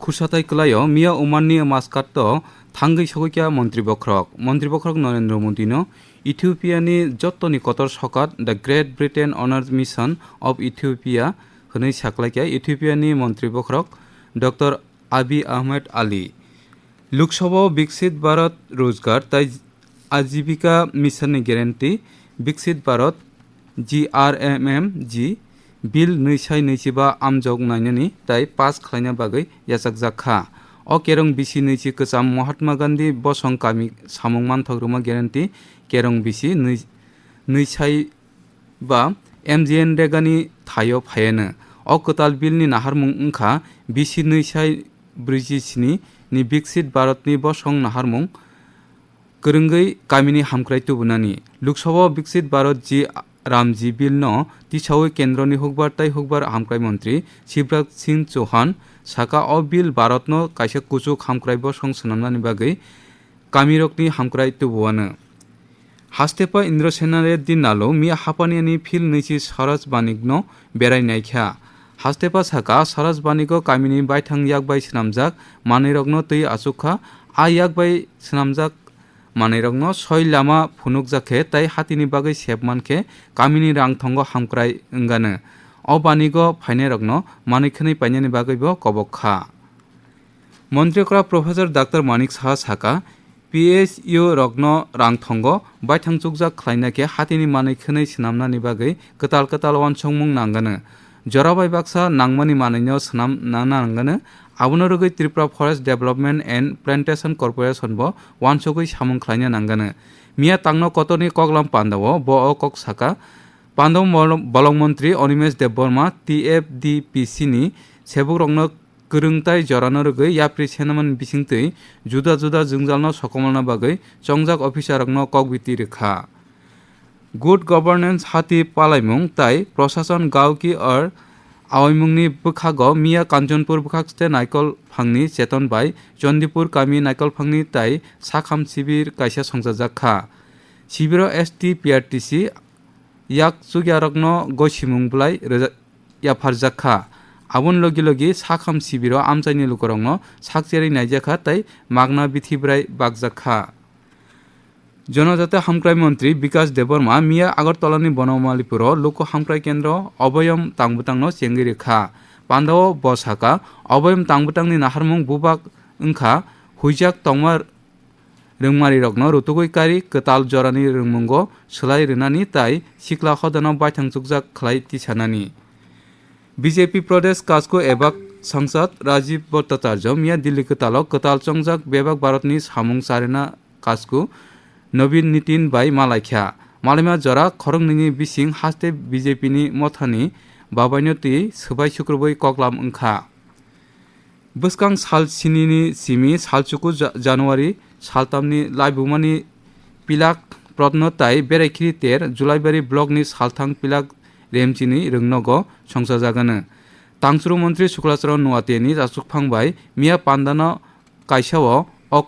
খুরসাতাই কলায়, মিয়া ওমাননি মাসকাত থাঙ্গৈ সগৈকিয়া মন্ত্রী বখরক। মন্ত্রী বখরক নরেন্দ্র মোদীন, ইথিওপিয়ানি যত্তনি কতর সকাত the great Britain honours mission of Ethiopia হই সাকলাইকিয়া, ইথিওপিয়ানি মন্ত্রী বখরক, ডক্টর আবি আহমেদ আলী। লোকসভা বিকশিত ভারত রোজগার, তাই আজীবিকা মিশনের guarantee, Viksit Bharat G R M M G bill नैसाय नैजिबा आमजग नायनानि ताय पास खालायनो बागै याजाक जाखा अ केरं बिसि नैजि गोजाम महात्मा गान्धी बसं कामि सामुं मानथग्रुमा ग्यारान्टि केरं बिसि नैसाय बा एम जि एन रेगानि थायो फायनो अ कताल बिलनि नाहारमुं ओंखा बिसि नैसाय ब्रैजिस्नि नि बिकसित भारतनि बसं नाहारमुं गोरोंगै गामिनि हामख्राय तुबुनानि लोकसभा बिकसित भारत जी রামজি বিলন কেন্দ্র নি হুকবার তাই হুকবার হামক্রাই মন্ত্রী শিবরাজ সিং চৌহান সাকা অ বিল ভারত ভারতন কাইসা কুচুক হামক্রাইব সংসনামনানি বাগৈ কামিরকনি হামক্রাই তুবুয়ানো। হাস্তেপা ইন্দ্র ইন্দ্রসেনারের দিন নালো মি হাপানিয়ানি ফিল নিচি সরজ বানিগ্ন বেড়াইনাইখ্যা হাস্তেপা সাকা সরজ বাণিগ কামিনী বাইঠাং ইয়াক বাই সিনামজাক মানিরগ্ন তৈ আসুখা আ ইয়াক বাই সিনামজাক manirokno soi lama phunukjakhe tei hatini bagui sebmankhe kamini rangthongo hamkrai wnggano অবাণিগ ফাইনেরগ্ন মানিকখানি পাইনানি বাগৈব কবক্ষা। মন্ত্রীকরা প্রফেসর ডাক্তার মানিক সাহা সাকা পিএস ইউ রগ্ন রাংথঙ্গ বাইথাংচুকজা খ্লাইনাকে হাতিনি মানিকখানি সিনামনানি বাগৈ কতাল কতাল ওয়ানসংমুং নাঙ্গানো नांगानो जराबाय Baksa नांमानि मानैनो Sonam नांगानो आबुनो रगै Tripura forest development and plantation corporation ब वानसगै सामुं ख्लाइनो नांगानो मिया तांनो कतनि कगलाम पान्दाव ब अ कक साका पान्दाव बलं मन्त्री अनिमेश देबबर्मा टिएफडिपिसि नि सेबुक रंनो गोरोंताय जरानो रगै याप्रि सेनामन बिसिंतै जुदा जुदा जोंजालनो सकमलना बागै चंजाक अफिसारनो कगबिति रेखा गुड गभर्नेन्स हाति पालाइमुं ताइ प्रशासन गावकि अर आवाइमुंनि बोखागो मिया कान्चनपुर बोखाकस्ते नाइकल फांनि चेतन बाय चन्दिपुर कामि नाइकल फांनि ताइ साखाम शिबिर काइसा संजाजाखा शिबिर एस टि पिआरटिसि याक सुगियारग्न गसिमुंब्लाय याफारजाखा आबुन लगी लगी साखाम शिबिर आमचाइनि लुकरंनो साकचेरि नाइजाखा ताइ मागना बिथिब्राय बागजाखा জনজাতীয় হামক্রাই মন্ত্রী বিকাশ দেববর্মা মিয়া আগরতলানি বনমালীপুর লোক হামক্রাই কেন্দ্র অবয়ম তাংবুতাং চেঙ্গি রেখা পান্ডাও বসাকা অবয়ম তাংবুতাংনি নাহারমুং বুবাক ওংখা হুইজাক তংমার রংমারি রগ্ন রতুগৈকারি কতাল জরানি রংমুঙ্গ সোলাই রেনানি তাই সিকলা হদন বাইথাংচুকজাক খ্লাই তিসানানি বিজেপি প্রদেশ কাজকো এবাক সংসদ রাজীব ভট্টাচার্য মিয়া দিল্লি কতাল কতাল চংজাক বেবাক ভারতনি সামুং সারেনা কাজকু नवीन नितिन बाई मालाइख्या मालायमा जरा खरंनि बिसिं हास्ते बिजेपिनि मथानि बाबायनति सोबाय सुक्रबै कगलाम ओंखा बोसकां साल सिनिनि सिमि सालचुकु जानुवारि सालतामनि लाइबुमानि पिलाक प्रत्न ताइ बेरायखिरि तेर जुलाइबारि ब्लकनि सालथां पिलाक रेमचिनि रोंनगो संसा जागानो तांसुरु मन्त्री शुक्लाचरण नुवातेनि जासुकफांबाय मिया पान्दानो काइसाव अ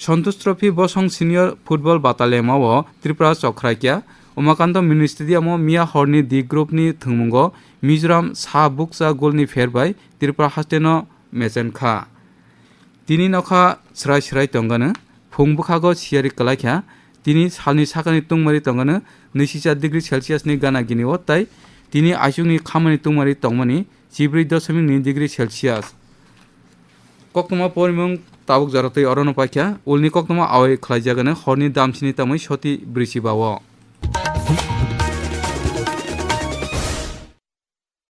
ककसाब नाहारजाखा सन्तोष ट्रफी बसं सिनियर फुटबल बाटालियमाव त्रिपुरा चख्राइकिया उमाकान्त मिनि स्टेडियामाव मिया हरनि दि ग्रुपनि थोंमुंगो मिजोराम सा बुकसा गलनि फेरबाय त्रिपुरा हास्टेनो मेजेनखा तिनि नखा स्राय स्राय तंगानो फुंबुखागो सियारि कलाख्या तिनि सालनि साखानि तुंमारि तंगानो नैजिचार डिग्री सेलसियासनि गाना गिनिव ताइ तिनि आइसुनि खामानि तुंमारि तंमानि जिब्रै दशमिक नै degree Celsius koknuma porimung tabuk jaratui orono paikya ulni koknuma awi khlaijakne horni damsini tamui soti brichi bawo